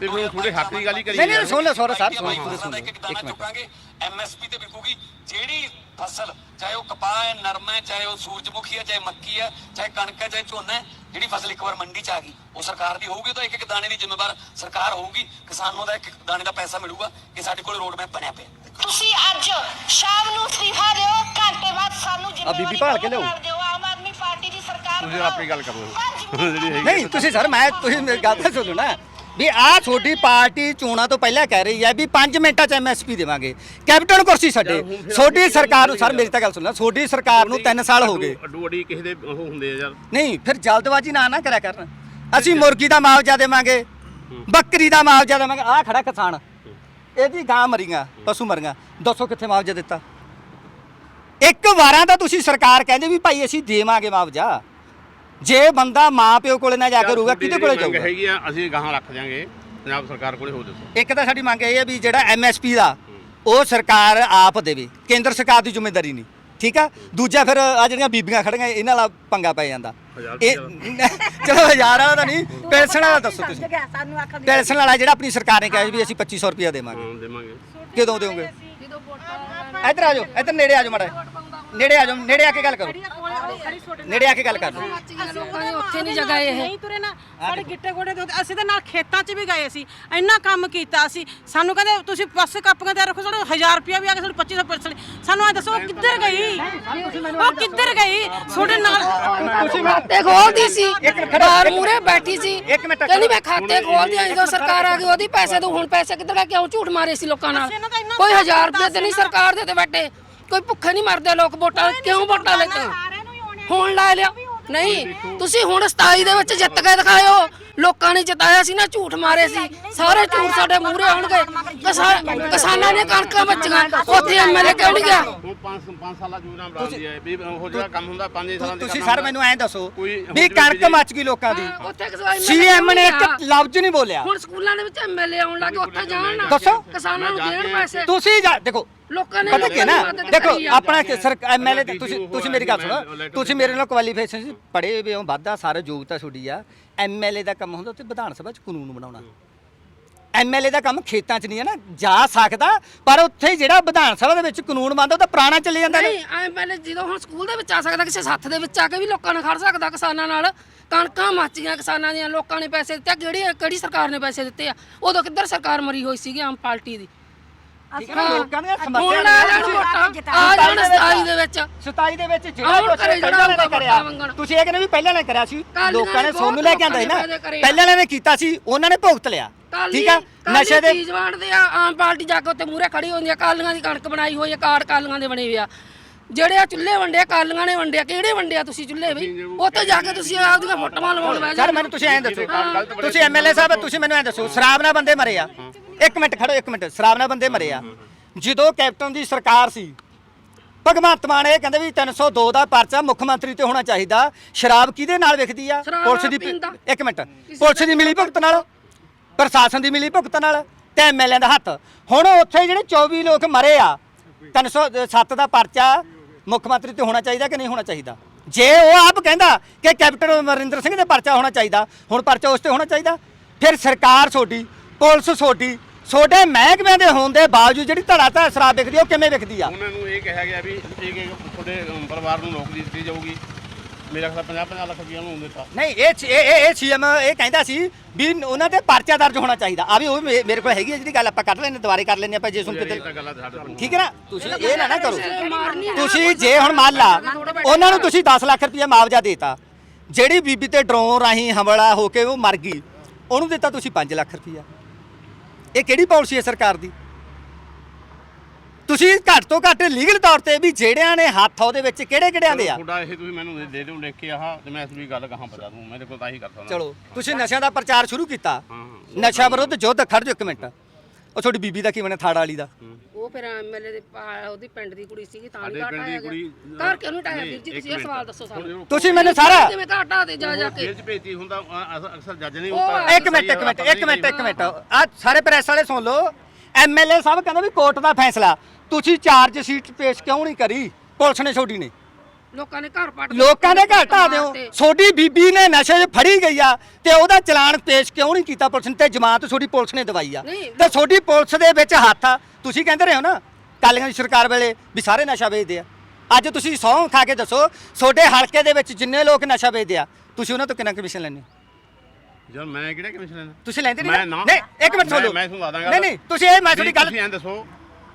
ਤੇ ਫਿਰ ਤੁਹਾਡੇ ਹੱਕ ਦੀ ਗੱਲ ਹੀ ਕਰੀ ਨਹੀਂ, ਨਹੀਂ, ਜਾਂਦੇ। ਸੁਣ ਲਓ, ਸੁਣ ਲਓ, ਸਰ, ਬਾਈ ਦੀਆਂ ਸੁਣ ਬਾਈ ਲਓ, ਫਸਲਾਂ ਦਾ ਸੁਣ ਇੱਕ ਇੱਕ ਲਓ, ਦਾਣਾ ਇੱਕ ਮਿੰਟ। ਚੁੱਕਾਂਗੇ ਐਮਐਸਪੀ ਤੇ ਵਿਕੂਗੀ ਜਿਹੜੀ ਫਸਲ ਚਾਹੇ ਉਹ ਕਪਾਹ ਹੈ ਨਰਮਾ ਹੈ ਚਾਹੇ ਉਹ ਸੂਰਜਮੁਖੀ ਹੈ ਚਾਹੇ ਮੱਕੀ ਹੈ ਚਾਹੇ ਕਣਕ ਹੈ ਚਾਹੇ ਝੋਨਾ ਹੈ ਜਿਹੜੀ ਫਸਲ ਇੱਕ ਵਾਰ ਮੰਡੀ 'ਚ ਆ ਗਈ ਉਹ ਸਰਕਾਰ ਦੀ ਹੋਊਗੀ ਤਾਂ ਇੱਕ ਇੱਕ ਦਾਣੇ ਦੀ ਜ਼ਿੰਮੇਵਾਰ ਸਰਕਾਰ ਹੋਊਗੀ ਕਿਸਾਨਾਂ ਦਾ ਇੱਕ ਇੱਕ ਦਾਣੇ ਦਾ ਪੈਸਾ ਮਿਲੂਗਾ ਕਿ ਸਾਡੇ ਕੋਲ ਰੋਡ ਮੈਪ ਬਣਿਆ ਪਿਆ ਤੁਸੀਂ ਅੱਜ ਸ਼ਾਮ ਨੂੰ ਅਸਤੀਫਾ ਦਿਓ ਘੰਟੇ ਬਾਅਦ ਸਾਨੂੰ ਬੀਬੀ ਜ਼ਿੰਮੇਵਾਰੀ ਭਾਲ ਕੇ ਲਿਆਓ। ਆਮ ਆਦਮੀ ਪਾਰਟੀ ਦੀ ਸਰਕਾਰ ਤੁਸੀਂ। ਆਪਣੀ ਗੱਲ ਕਰੋ ਜਿਹੜੀ ਹੈਗੀ ਨਹੀਂ ਤੁਸੀਂ ਸਰ ਮੈਂ ਤੁਸੀਂ ਮੇਰੀ ਗੱਲ ਤਾਂ ਸੁਣੋ ਨਾ ਵੀ ਆਹ ਤੁਹਾਡੀ ਪਾਰਟੀ ਚੋਣਾਂ ਤੋਂ ਪਹਿਲਾਂ ਕਹਿ ਰਹੀ ਹੈ ਵੀ 5 ਮਿੰਟਾਂ ਚ ਐਮਐਸਪੀ ਦੇਵਾਂਗੇ। ਕੈਪਟਨ ਕੁਰਸੀ ਛੱਡੇ। ਤੁਹਾਡੀ ਸਰਕਾਰ ਨੂੰ ਸਰ ਮੇਰੀ ਤਾਂ ਗੱਲ ਸੁਣੋ ਤੁਹਾਡੀ ਸਰਕਾਰ ਨੂੰ 3 ਸਾਲ ਹੋ ਗਏ। ਅੱਡੋ ਅੱਡੀ ਕਿਸੇ ਦੇ ਉਹ ਹੁੰਦੇ ਆ ਯਾਰ। ਨਹੀਂ ਫਿਰ ਜਲਦਬਾਜ਼ੀ ਨਾ ਨਾ ਕਰਿਆ ਕਰਨ। ਅਸੀਂ ਮੁਰਗੀ ਦਾ ਮੁਆਵਜ਼ਾ ਦੇਵਾਂਗੇ ਬੱਕਰੀ ਦਾ ਮੁਆਵਜ਼ਾ ਦੇਵਾਂਗੇ ਆਹ ਖੜਾ ਕਿਸਾਨ। ਇਹਦੀ ਗਾਂ ਮਰੀਆਂ ਪਸ਼ੂ ਮਰੀਆਂ। ਦੱਸੋ ਕਿੱਥੇ ਮੁਆਵਜ਼ਾ ਦਿੱਤਾ? ਇੱਕ ਵਾਰਾਂ ਤਾਂ ਤੁਸੀਂ ਸਰਕਾਰ ਕਹਿੰਦੇ ਵੀ ਭਾਈ ਅਸੀਂ ਦੇਵਾਂਗੇ ਮੁਆਵਜ਼ਾ। ਜੇ ਬੰਦਾ ਮਾਂ ਪਿਓ ਕੋਲੇ ਨਾ ਜਾ ਕੇ ਰਹੂਗਾ ਕਿਹਦੇ ਕੋਲੇ ਜਾਊਗਾ? ਹੈਗੀ ਆ ਅਸੀਂ ਗਾਹਾਂ ਰੱਖ ਦਿਆਂਗੇ। ਪੰਜਾਬ ਸਰਕਾਰ ਕੋਲੇ ਹੋ ਦੱਸੋ। ਇੱਕ ਤਾਂ ਸਾਡੀ ਮੰਗ ਇਹ ਹੈ ਵੀ ਜਿਹੜਾ ਐਮਐਸਪੀ ਦਾ ਉਹ ਸਰਕਾਰ ਆਪ ਦੇਵੇ। ਕੇਂਦਰ ਸਰਕਾਰ ਦੀ ਜ਼ਿੰਮੇਵਾਰੀ ਨਹੀਂ। ਠੀਕ ਆ? ਦੂਜਾ ਫਿਰ ਆ ਜਿਹੜੀਆਂ ਬੀਬੀਆਂ ਖੜੀਆਂ ਇਹਨਾਂ ਨਾਲ ਪੰਗਾ ਪੈ ਜਾਂਦਾ। ਇਹ [LAUGHS] ਚਲੋ ਹਜ਼ਾਰ ਵਾਲਾ ਤਾਂ ਨਹੀਂ ਪੈਨਸ਼ਨ ਵਾਲਾ ਦੱਸੋ ਤੁਸੀਂ। ਪੈਨਸ਼ਨ ਵਾਲਾ ਜਿਹੜਾ ਆਪਣੀ ਸਰਕਾਰ ਨੇ ਕਿਹਾ ਵੀ ਅਸੀਂ 2500 ਰੁਪਇਆ ਦੇਵਾਂਗੇ। ਹਾਂ ਦੇਵਾਂਗੇ। ਕਦੋਂ ਵੋਟਾਂ ਇੱਧਰ ਆ ਜਾਓ ਇੱਧਰ ਨੇੜੇ ਆ ਜਾਓ ਮਾੜਾ ਨੇੜੇ ਆ ਜਾਓ ਨੇੜੇ ਆ ਕੇ ਗੱਲ ਕਰੋ। ਨੇੜੇ ਆ ਕੇ ਗੱਲ ਕਰ ਲਓ। ਲੋਕਾਂ ਦੀ ਉੱਥੇ ਨਹੀਂ ਜਗ੍ਹਾ ਇਹ। ਨਹੀਂ ਤੁਰੇ ਨਾ ਸਾਡੇ ਗਿੱਟੇ ਗੋਡੇ ਦੇ ਉੱਤੇ- ਅਸੀਂ ਤਾਂ ਨਾਲ ਖੇਤਾਂ 'ਚ ਵੀ ਗਏ ਸੀ ਇੰਨਾ ਕੰਮ ਕੀਤਾ ਸੀ ਸਾਨੂੰ ਕਹਿੰਦੇ ਤੁਸੀਂ ਪਾਸੇ ਕਾਪੀਆਂ ਤੇ ਰੱਖੋ ਸਾਨੂੰ 1000 ਰੁਪਇਆ ਵੀ ਆ ਗਿਆ ਸਾਨੂੰ 2500 ਪਰਸਨ ਸਾਨੂੰ ਐ ਦੱਸੋ ਉਹ ਕਿੱਧਰ ਗਈ? ਉਹ ਕਿੱਧਰ ਗਈ? ਤੁਹਾਡੇ ਨਾਲ ਤੁਸੀਂ ਖਾਤੇ ਖੋਲਦੀ ਸੀ। ਬਾਹਰ ਮੂਰੇ ਬੈਠੀ ਸੀ। ਇੱਕ ਮਿੰਟ ਕਹਿੰਦੀ ਮੈਂ ਖਾਤੇ ਖੋਲਦੀ ਆਂ ਜਦੋਂ ਸਰਕਾਰ ਆ ਗਈ ਉਹਦੀ ਪੈਸੇ ਤੋਂ ਹੁਣ ਪੈਸੇ ਕਿੱਧਰ ਗਏ ਕਿਉਂ ਝੂਠ ਮਾਰੇ ਸੀ ਲੋਕਾਂ ਨਾਲ। ਕੋਈ 1000 ਰੁਪਏ ਤੇ ਨਹੀਂ ਸਰਕਾਰ ਦੇ ਤੇ ਬੈਠੇ। ਕੋਈ ਭੁੱਖੇ ਨਹੀਂ ਮਰਦੇ ਲੋਕ ਵੋਟਾਂ ਕਿਉਂ ਵੋਟਾਂ ਆਉਣੇ ਹੁਣ ਲੈ ਲਿਆ। ਨਹੀਂ ਤੁਸੀਂ ਹੁਣ 27 ਦੇ ਵਿੱਚ ਜਿੱਤ ਕੇ ਦਿਖਾਇਓ। ਲੋਕਾਂ ਨੇ ਜਿਤਾਇਆ ਸੀ ਨਾ ਝੂਠ ਮਾਰੇ ਸੀ। ਸਾਰੇ ਝੂਠ ਸਾਡੇ ਮੂਹਰੇ ਆਉਣਗੇ। ਕਿਸਾਨ ਕਿਸਾਨਾਂ ਨੇ ਕਣਕਾਂ ਬੱਚੀਆਂ ਉੱਥੇ ਐਮਐਲਏ ਕਿਉਂ ਨਹੀਂ ਗਿਆ ਹੁਣ 5 5 ਸਾਲਾਂ ਦੀ ਯੋਜਨਾ ਬਣਾਉਂਦੀ ਹੈ ਵੀ ਉਹ ਜਿਹੜਾ ਕੰਮ ਹੁੰਦਾ 5 ਸਾਲਾਂ ਦੇ ਤੁਸੀਂ ਸਰ ਮੈਨੂੰ ਐਂ ਦੱਸੋ ਵੀ ਕਣਕ ਮੱਚ ਗਈ ਲੋਕਾਂ ਦੀ। ਸੀਐਮ ਨੇ ਇੱਕ ਲਫ਼ਜ਼ ਨਹੀਂ ਬੋਲਿਆ। ਹੁਣ ਸਕੂਲਾਂ ਦੇ ਵਿੱਚ ਐਮਐਲਏ ਆਉਣ ਲੱਗੇ ਉੱਥੇ ਜਾਣ ਨਾ ਦੱਸੋ। ਕਿਸਾਨਾਂ ਨੂੰ ਦੇਣ ਪੈਸੇ। ਤੁਸੀਂ ਜਾ ਦੇਖੋ ਲੋਕਾਂ ਨੇ ਪਤਾ ਕੀ ਹੈ ਨਾ? ਦੇਖੋ। ਆਪਣਾ ਸਰ ਐਮਐਲਏ ਤੁਸੀਂ ਤੁਸੀਂ ਮੇਰੀ ਗੱਲ ਸੁਣੋ। ਤੁਸੀਂ ਮੇਰੇ ਨਾਲ ਕੁਆਲੀਫਿਕੇਸ਼ਨ ਪੜ੍ਹੇ ਵੀ ਹੋ ਵਾਧਾ ਸਾਰਾ ਯੋਗਤਾ ਤੁਹਾਡੀ ਆ। ਐਮਐਲਏ ਦਾ ਕੰਮ ਹੁੰਦਾ ਉੱਥੇ ਵਿਧਾਨ ਸਭਾ ਚ ਕਾਨੂੰਨ ਬਣਾਉਣਾ। ਐਮਐਲਏ ਦਾ ਕੰਮ ਖੇਤਾਂ 'ਚ ਨਹੀਂ ਹੈ ਨਾ ਜਾ ਸਕਦਾ ਪਰ ਉੱਥੇ ਜਿਹੜਾ ਵਿਧਾਨ ਸਭਾ ਦੇ ਵਿੱਚ ਕਾਨੂੰਨ ਬਣਦਾ ਉਹ ਤਾਂ ਪੁਰਾਣਾ ਚੱਲੇ ਜਾਂਦਾ ਨਹੀਂ ਐਮਐਲਏ ਜਦੋਂ ਹੁਣ ਸਕੂਲ ਦੇ ਵਿੱਚ ਆ ਸਕਦਾ ਕਿਸੇ ਸੱਥ ਦੇ ਵਿੱਚ ਆ ਕੇ ਵੀ ਲੋਕਾਂ ਨਾਲ ਖੜ ਸਕਦਾ ਕਿਸਾਨਾਂ ਨਾਲ। ਕਣਕਾਂ ਮੱਚੀਆਂ ਕਿਸਾਨਾਂ ਦੀਆਂ ਲੋਕਾਂ ਨੇ ਪੈਸੇ ਦਿੱਤੇ ਕਿਹੜੀ ਕਿਹੜੀ ਸਰਕਾਰ ਨੇ ਪੈਸੇ ਦਿੱਤੇ ਆ? ਉਦੋਂ ਕਿੱਧਰ ਸਰਕਾਰ ਮਰੀ ਹੋਈ ਸੀਗੀ ਆਮ ਪਾਰਟੀ ਦੀ? ਠੀਕ ਹੈ ਨਾ ਲੋਕਾਂ ਦੀਆਂ ਹੁਣ ਸਮੱਸਿਆ ਲੈ ਲੈਣ ਵੋਟਾਂ ਆ ਜਾਣ 27 ਦੇ ਵਿੱਚ। 27 ਦੇ ਵਿੱਚ ਜਿਹੜਾ ਆਉਣ ਕੁਛ ਘਰੇ ਜਿਹੜਾ ਪਹਿਲਾਂ ਨੇ ਆਊਗਾ ਕਰਿਆ ਵੋਟਾਂ ਮੰਗਣ। ਤੁਸੀਂ ਇਹ ਕਹਿੰਦੇ ਵੀ ਪਹਿਲਾਂ ਨੇ ਕਰਿਆ ਸੀ ਕਾਲੀਆਂ ਲੋਕਾਂ ਨੇ ਨੇ ਸੋਨੂੰ ਬਹੁਤ ਲੈ ਕੇ ਆਂਦਾ ਸੀ ਨਾ ਲੋਕਾਂ ਨੇ ਕਰਿਆ। ਪਹਿਲਾਂ ਨੇ ਕੀਤਾ ਸੀ ਉਹਨਾਂ ਨੇ ਭੁਗਤ ਲਿਆ। ਕਾਲੀ ਠੀਕ ਆ? ਨਸ਼ੇ ਦੇ ਚੀਜ਼ ਵੰਡਦੇ ਆ ਆਮ ਪਾਰਟੀ ਜਾ ਕੇ ਉੱਤੇ ਮੂਹਰੇ ਖੜੀ ਹੁੰਦੀ ਆ ਕਾਲੀਆਂ ਦੀ ਕਣਕ ਬਣਾਈ ਹੋਈ ਆ ਕਾਰਡ ਕਾਲੀਆਂ ਦੇ ਬਣੇ ਹੋਏ ਆ। ਜਿਹੜੇ ਆ ਚੁੱਲ੍ਹੇ ਵੰਡੇ ਆ, ਕਾਲੀਆਂ ਨੇ ਵੰਡੇ ਆ, ਕਿਹੜੇ ਵੰਡੇ ਆ ਤੁਸੀਂ ਚੁੱਲ੍ਹੇ ਵੀ? ਉੱਥੇ ਜਾ ਕੇ ਤੁਸੀਂ ਆਪਦੀਆਂ ਫੋਟੋਆਂ ਲਵਾਉਣ ਬਹਿ ਸਰ ਮੈਨੂੰ ਤੁਸੀਂ ਐਂ ਦੱਸੋ ਤੁਸੀਂ ਐਮਐਲਏ ਸਾਹਿਬ ਤੁਸੀਂ ਮੈਨੂੰ ਐਂ ਦੱਸੋ ਸ਼ਰਾਬ ਨਾਲ ਬੰਦੇ ਮਰੇ ਆ। ਇੱਕ ਮਿੰਟ ਖੜੋ ਇੱਕ ਮਿੰਟ। ਸ਼ਰਾਬ ਨਾਲ ਬੰਦੇ ਮਰੇ ਆ। ਜਦੋਂ ਕੈਪਟਨ ਦੀ ਸਰਕਾਰ ਸੀ ਭਗਵੰਤ ਮਾਨ ਇਹ ਕਹਿੰਦੇ ਵੀ 302 ਦਾ ਪਰਚਾ ਮੁੱਖ ਮੰਤਰੀ ਤੇ ਹੋਣਾ ਚਾਹੀਦਾ। ਸ਼ਰਾਬ ਕਿਹਦੇ ਨਾਲ ਵਿਕਦੀ ਆ? ਸ਼ਰਾਬ ਪੁਲਿਸ ਦੀ ਪੀਂਦਾ। ਇੱਕ ਮਿੰਟ। ਪੁਲਿਸ ਦੀ ਮਿਲੀ ਭੁਗਤ ਨਾਲ? ਪ੍ਰਸ਼ਾਸਨ ਦੀ ਮਿਲੀ ਭੁਗਤ ਨਾਲ? ਤੇ ਐਮਐਲਏ ਦਾ ਹੱਥ। ਹੁਣ ਉੱਥੇ ਜਿਹੜੇ 24 ਲੋਕ ਮਰੇ ਆ 307 ਦਾ ਪਰਚਾ ਮੁੱਖ ਮੰਤਰੀ ਤੇ ਹੋਣਾ ਚਾਹੀਦਾ ਕਿ ਨਹੀਂ ਹੋਣਾ ਚਾਹੀਦਾ? ਜੇ ਉਹ ਆਪ ਕਹਿੰਦਾ ਕਿ ਕੈਪਟਨ ਅਮਰਿੰਦਰ ਸਿੰਘ ਦੇ ਪਰਚਾ ਹੋਣਾ ਚਾਹੀਦਾ ਹੁਣ ਪਰਚਾ ਉਸ ਤੇ ਹੋਣਾ ਚਾਹੀਦਾ? ਫਿਰ ਸਰਕਾਰ ਛੋਡੀ ਪੁਲਿਸ ਛੋਡੀ ਛੋਡੇ ਮਹਿਕਮਿਆਂ ਦੇ ਹੋਣ ਦੇ ਬਾਵਜੂਦ ਜਿਹੜੀ ਧੜਾ ਧੜਾ ਸ਼ਰਾਬ ਵਿਕਦੀ ਆ, ਉਹ ਕਿਵੇਂ ਵਿਕਦੀ ਆ? ਉਹਨਾਂ ਨੂੰ ਇਹ ਕਿਹਾ ਗਿਆ ਵੀ ਇੱਕ ਇੱਕ ਤੁਹਾਡੇ ਅਮ, ਪਰਿਵਾਰ ਨੂੰ ਨੌਕਰੀ ਦਿੱਤੀ ਜਾਊਗੀ। ਮੇਰਾ ਖਿਆਲ 50 50 ਲੱਖ ਰੁਪਇਆ ਉਹਨੂੰ ਦਿੱਤਾ। ਨਹੀਂ ਇਹ ਚ- ਇਹ ਇਹ- ਸੀਐਮ ਇਹ ਕਹਿੰਦਾ ਸੀ ਵੀ ਉਹਨਾਂ ਤੇ ਪਰਚਾ ਦਰਜ ਹੋਣਾ ਚਾਹੀਦਾ। ਆ ਵੀ ਉਹ ਮੇ- ਮੇਰੇ ਕੋਲ ਹੈਗੀ ਹੈ ਜਿਹੜੀ ਗੱਲ ਆਪਾਂ ਕੱਢ ਲੈਣੇ ਦੁਬਾਰੇ ਕਰ ਲੈਣੇ ਆਪਾਂ ਜੇ ਸੁਣ ਕੇ ਇਹ ਤਾਂ ਗੱਲਾਂ ਸਾਡੇ ਤੋਂ ਠੀਕ ਹੈ ਨਾ? ਤੁਸੀਂ ਇਹ ਨਾ ਨਾ ਕਰੋ। ਤੁਸੀਂ ਜੇ ਹੁਣ ਮੰਨ ਲਾ ਉਹਨਾਂ ਨੂੰ ਤੁਸੀਂ 10 ਲੱਖ ਰੁਪਏ ਮੁਆਵਜ਼ਾ ਦੇਤਾ। ਜਿਹੜੀ ਬੀਬੀ ਤੇ ਡਰੋਨ ਰਾਹੀਂ ਹਮਲਾ ਹੋ ਕੇ ਉਹ ਮਰ ਗਈ ਉਹਨੂੰ ਦਿੱਤਾ ਤੁਸੀਂ 5 ਲੱਖ ਰੁਪਇਆ ਇਹ ਕਿਹੜੀ ਪਾਲਿਸੀ ਹੈ ਸਰਕਾਰ ਦੀ? ਤੁਸੀਂ ਘੱਟ ਤੋਂ ਘੱਟ ਲੀਗਲ ਤੌਰ ਤੇ ਵੀ ਜਿਹੜਿਆਂ ਨੇ ਹੱਥ ਉਹਦੇ ਵਿੱਚ ਕਿਹੜੇ ਕਿਹੜਿਆਂ ਦੇ ਆ? ਤੁਹਾਡਾ ਇਹ ਤੁਸੀਂ ਮੈਨੂੰ ਦੇ- ਦਿਓ ਲਿਖ ਕੇ ਆਹ ਤੇ ਮੈਂ ਇਸ ਵੀ ਗੱਲ ਕਹਾਂ ਬਤਾ ਦੂੰ ਮੇਰੇ ਕੋਲ ਤਾਂ ਇਹੀ ਕਰ ਸਕਦਾ ਚਲੋ ਤੁਸੀਂ ਨਸ਼ਿਆਂ ਦਾ ਪ੍ਰਚਾਰ ਸ਼ੁਰੂ ਕੀਤਾ। ਹਾਂ ਹਾਂ। ਨਸ਼ਾ ਵਿਰੁੱਧ ਯੁੱਧ ਖੜ ਜਾਓ ਇੱਕ ਮਿੰਟ। ਉਹ ਤੁਹਾਡੀ ਬੀਬੀ ਦਾ ਕੀ ਬਣਿਆ ਥਾੜ ਵਾਲੀ ਦਾ? ਉਹ ਫਿਰ ਐਮਐਲਏ ਦੇ ਪਾ- ਉਹਦੀ ਪਿੰਡ ਦੀ ਕੁੜੀ ਸੀਗੀ ਤਾਂ ਨਹੀਂ ਸਾਡੇ ਪਿੰਡ ਦੀ ਕੁੜੀ ਘਰ ਕਿਉਂ ਨਹੀਂ ਟਾਇਆ? ਵੀਰ ਜੀ ਤੁਸੀਂ ਇਹ। ਸਵਾਲ ਦੱਸੋ ਸਾਨੂੰ ਤੁਸੀਂ ਮੈਨੂੰ ਸਾਰਾ ਕਿਵੇਂ ਘਾਟਾ ਦੇ ਜਾ ਜਾ ਕੇ? ਜੇਲ੍ਹ ਚ ਭੇਜੀ ਹੁੰਦਾ ਅ- ਅਕਸਰ ਜੱਜ ਨਹੀਂ ਹੁੰਦਾ ਇੱਕ ਮਿੰਟ ਇੱਕ ਮਿੰਟ ਇੱਕ ਮਿੰਟ ਇੱਕ ਮਿੰਟ। ਆ ਸਾਰੇ ਪ੍ਰੈਸ ਵਾਲੇ ਸੁਣ ਲਓ। ਐਮਐਲਏ ਸਾਹਿਬ ਕਹਿੰਦੇ ਵੀ ਕੋਰਟ ਦਾ ਫੈਸਲਾ। ਤੁਸੀਂ ਚਾਰਜ ਸ਼ੀਟ ਪੇਸ਼ ਕਿਉਂ ਨਹੀਂ ਕਰੀ? ਪੁਲਿਸ ਨੇ ਛੋਡੀ ਨੇ। ਲੋਕਾਂ ਨੇ ਘਰ ਪੱਟ ਲੋਕਾਂ ਦੇ ਘਰ ਢਾ ਦਿਓ। ਛੋਡੀ ਬੀਬੀ ਨੇ ਨਸ਼ੇ 'ਚ ਫੜੀ ਗਈ ਆ ਤੇ ਉਹਦਾ ਚਲਾਨ ਪੇਸ਼ ਕਿਉਂ ਨਹੀਂ ਕੀਤਾ ਪੁਲਿਸ ਨੇ ਤੇ ਜਮਾਨਤ ਛੋਡੀ ਪੁਲਿਸ ਨੇ ਦਵਾਈ ਆ। ਨਹੀਂ, ਤੇ ਛੋਡੀ ਪੁਲਿਸ ਦੇ ਵਿੱਚ ਹੱਥ ਆ। ਤੁਸੀਂ ਕਹਿੰਦੇ ਰਹੇ ਹੋ ਨਾ ਕਾਲੀਆਂ ਦੀ ਸਰਕਾਰ ਵੇਲੇ ਵੀ ਸਾਰੇ ਨਸ਼ਾ ਵੇਚਦੇ ਆ। ਅੱਜ ਤੁਸੀਂ ਸਹੁੰ ਖਾ ਕੇ ਦੱਸੋ ਛੋਡੇ ਹਲਕੇ ਦੇ ਵਿੱਚ ਜਿੰਨੇ ਲੋਕ ਨਸ਼ਾ ਵੇਚਦੇ ਆ ਤੁਸੀਂ ਉਹਨਾਂ ਤੋਂ ਕਿੰਨਾ ਕਮਿਸ਼ਨ ਲੈਂਦੇ ਹੋ? ਯਾਰ ਮੈਂ ਕਿਹੜਾ ਕਮਿਸ਼ਨ ਲੈਣਾ ਤੁਸੀਂ ਲੈਂਦੇ ਨਹੀਂ ਨਾ? ਨਹੀਂ ਇੱਕ ਮਿੰਟ ਸੁਣ ਮੈਂ- ਲਓ। ਮੈਂ ਤੁਹਾਨੂੰ ਦਾਂਗਾ ਨਹੀਂ ਨਹੀਂ ਤੁਸੀਂ ਇਹ ਮੈਂ ਤੁਹਾਡੀ ਗੱਲ ਤੁਸੀਂ ਐਂ ਦੱਸੋ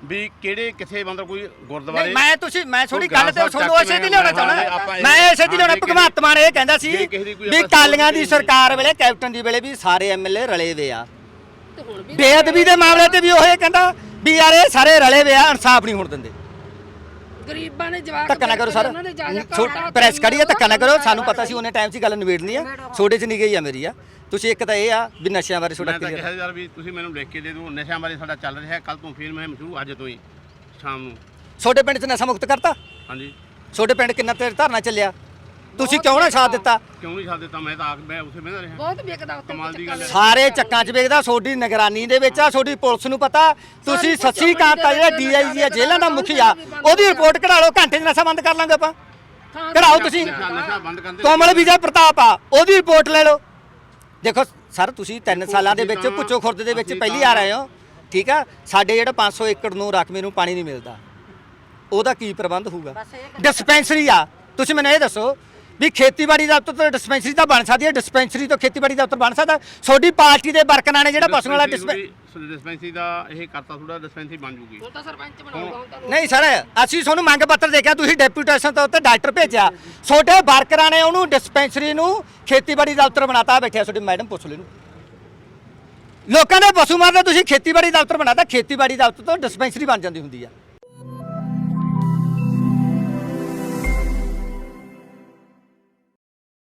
ਵੀ ਕਿਹੜੇ ਕਿੱਥੇ ਮਤਲਬ ਕੋਈ ਗੁਰਦੁਆਰੇ ਨਹੀਂ ਮੈਂ ਤੁਸੀਂ ਮੈਂ ਤੁਹਾਡੀ ਕੋਈ ਗੱਲ ਤੇ ਸਾਹਿਬ ਇਸੇ ਦੀ ਲਿਆਉਣਾ ਇਹ- ਮੈਂ ਇਸੇ ਦੀ ਲਿਆਉਣਾ ਭਗਵੰਤ ਮਾਨ ਇਹ ਕਹਿੰਦਾ ਸੀ ਵੀ ਕਾਲੀਆਂ ਦੀ ਸਰਕਾਰ ਵੇਲੇ ਕੈਪਟਨ ਦੀ ਵੇਲੇ ਵੀ ਸਾਰੇ ਐਮਐਲਏ ਰਲੇ ਵੇ ਆ। ਤੇ ਹੁਣ ਵੀ ਬੇਅਦਬੀ ਦੇ ਮਾਮਲੇ ਤੇ ਵੀ ਉਹ ਇਹ ਕਹਿੰਦਾ। ਵੀ ਯਾਰ ਇਹ ਸਾਰੇ ਰਲੇ ਵੇ ਆ ਇਨਸਾਫ ਨਹੀਂ ਹੋਣ ਦਿੰਦੇ। ਗਰੀਬਾਂ ਨੇ ਜਵਾਕ ਧੱਕਾ ਨਾ ਕਰੋ ਸਰ। ਪ੍ਰੈਸ ਕੜੀ ਆ ਧੱਕਾ ਨਾ ਕਰੋ ਸਾਨੂੰ ਪਤਾ ਸੀ ਉਹਨੇ ਟਾਈਮ 'ਚ ਹੀ ਗੱਲ ਨਿਬੇੜਨੀ ਆ। ਛੋਡੇ 'ਚ ਨਹੀਂ ਗਈ ਆ ਮੇਰੀ ਆ। ਤੁਸੀਂ ਇੱਕ ਤਾਂ ਇਹ ਆ ਵੀ ਨਸ਼ਿਆਂ ਬਾਰੇ ਮੈਂ ਤਾਂ clear ਕਿਹਾ ਯਾਰ ਵੀ ਤੁਸੀਂ ਮੈਨੂੰ ਲਿਖ ਕੇ ਦੇ ਦਿਓ ਨਸ਼ਿਆਂ ਬਾਰੇ ਸਾਡਾ ਚੱਲ ਰਿਹਾ ਕੱਲ ਤੋਂ ਫਿਰ ਮੈਂ ਸ਼ੁਰੂ ਅੱਜ ਤੋਂ ਹੀ ਸ਼ਾਮ ਨੂੰ। ਛੋਡੇ ਪਿੰਡ 'ਚ ਨਸ਼ਾ ਮੁਕਤ ਕਰਤਾ? ਹਾਂਜੀ। ਛੋਡੇ ਪਿੰਡ ਕਿੰਨਾ ਤੇਰ ਧਰਨਾ ਚੱਲਿਆ? ਤੁਸੀਂ ਕਿਉਂ ਨਾ ਸਾਥ ਦਿੱਤਾ? ਕਿਉਂ ਨਹੀਂ ਛੱਡ ਦਿੱਤਾ? ਮੈਂ ਤਾਂ ਆਖ ਮੈਂ ਉੱਥੇ ਬਹਿੰਦਾ ਰਿਹਾ। ਬਹੁਤ ਵਿਕਦਾ ਉੱਥੇ ਕਮਾਲ ਦੀ ਗੱਲ ਹੈ। ਸਾਰੇ ਚੱਕਾਂ 'ਚ ਵੇਖਦਾ ਤੁਹਾਡੀ ਨਿਗਰਾਨੀ ਦੇ ਵਿੱਚ ਆ ਤੁਹਾਡੀ ਪੁਲਿਸ ਨੂੰ ਪਤਾ। ਤੁਸੀਂ ਸੱਚੀ ਕਾਂਤਾ ਜਿਹੜਾ ਡੀਆਈਜੀ ਆ ਜੇਲ੍ਹਾਂ ਦਾ ਮੁਖੀ ਆ ਉਹਦੀ ਰਿਪੋਰਟ ਕਢਾ ਲਓ ਘੰਟੇ 'ਚ ਨਸ਼ਾ ਬੰਦ ਕਰ ਲਾਂਗੇ ਆਪਾਂ। ਕਢਾਓ ਤੁਸੀਂ। ਨਸ਼ਾ ਨਸ਼ਾ ਬੰਦ ਕਰਦੇ ਕੋਮਲ ਵਿਜੇ ਪ੍ਰਤਾਪ ਆ ਉਹਦੀ ਰਿਪੋਰਟ ਲੈ ਲਓ। ਦੇਖੋ ਸਰ ਤੁਸੀਂ 3 ਸਾਲਾਂ ਦੇ ਵਿੱਚ ਪੁੱਚੋ ਖੁਰਦ ਦੇ ਵਿੱਚ ਪਹਿਲੀ ਆ ਰਹੇ ਹੋ ਠੀਕ ਆ? ਸਾਡੇ ਜਿਹੜਾ 500 ਏਕੜ ਨੂੰ ਰਕਮੇ ਨੂੰ ਪਾਣੀ ਨਹੀਂ ਮਿਲਦਾ। ਉਹਦਾ ਕੀ ਪ੍ਰਬੰਧ ਹੋਊਗਾ? ਡਿਸਪੈਂਸਰੀ ਆ। ਤੁਸੀਂ ਮੈਨੂੰ ਇਹ ਦੱਸੋ ਵੀ ਖੇਤੀਬਾੜੀ ਦਫ਼ਤਰ ਤੋਂ ਡਿਸਪੈਂਸਰੀ ਤਾਂ ਬਣ ਸਕਦੀ ਹੈ ਡਿਸਪੈਂਸਰੀ ਤੋਂ ਖੇਤੀਬਾੜੀ ਦਫ਼ਤਰ ਬਣ ਸਕਦਾ। ਤੁਹਾਡੀ ਪਾਰਟੀ ਦੇ ਵਰਕਰਾਂ ਨੇ ਜਿਹੜਾ ਪਸ਼ੂਆਂ ਵਾਲਾ ਡਿਸਪੈਂ ਡਿਸਪੈਂਸਰੀ ਦਾ ਇਹ ਕਰਤਾ ਥੋੜਾ ਡਿਸਪੈਂਸਰੀ ਬਣ ਜੂਗੀ। ਹੁਣ ਤਾਂ ਸਰਪੰਚ ਬਣਾਊਗਾ ਹੁਣ ਤਾਂ ਨਹੀਂ ਸਰ ਅਸੀਂ ਤੁਹਾਨੂੰ ਮੰਗ ਪੱਤਰ ਦੇਖਿਆ ਤੁਸੀਂ ਡੈਪੂਟੇਸ਼ਨ ਤੋਂ ਉੱਤੇ ਡਾਕਟਰ ਭੇਜਿਆ। ਤੁਹਾਡੇ ਵਰਕਰਾਂ ਨੇ ਉਹਨੂੰ ਡਿਸਪੈਂਸਰੀ ਨੂੰ ਖੇਤੀਬਾੜੀ ਦਫ਼ਤਰ ਬਣਾਤਾ। ਬੈਠਿਆ ਤੁਹਾਡੀ ਮੈਡਮ ਪੁੱਛ ਲੈਨੂੰ ਲੋਕਾਂ ਦੇ ਪਸ਼ੂ ਮਾਰਦੇ ਤੁਸੀਂ ਖੇਤੀਬਾੜੀ ਦਫ਼ਤਰ ਬਣਾਤਾ। ਖੇਤੀਬਾੜੀ ਦਫ਼ਤਰ ਤੋਂ ਡਿਸਪੈਂਸਰੀ ਬਣ ਜਾਂਦੀ ਹੁੰਦੀ ਆ।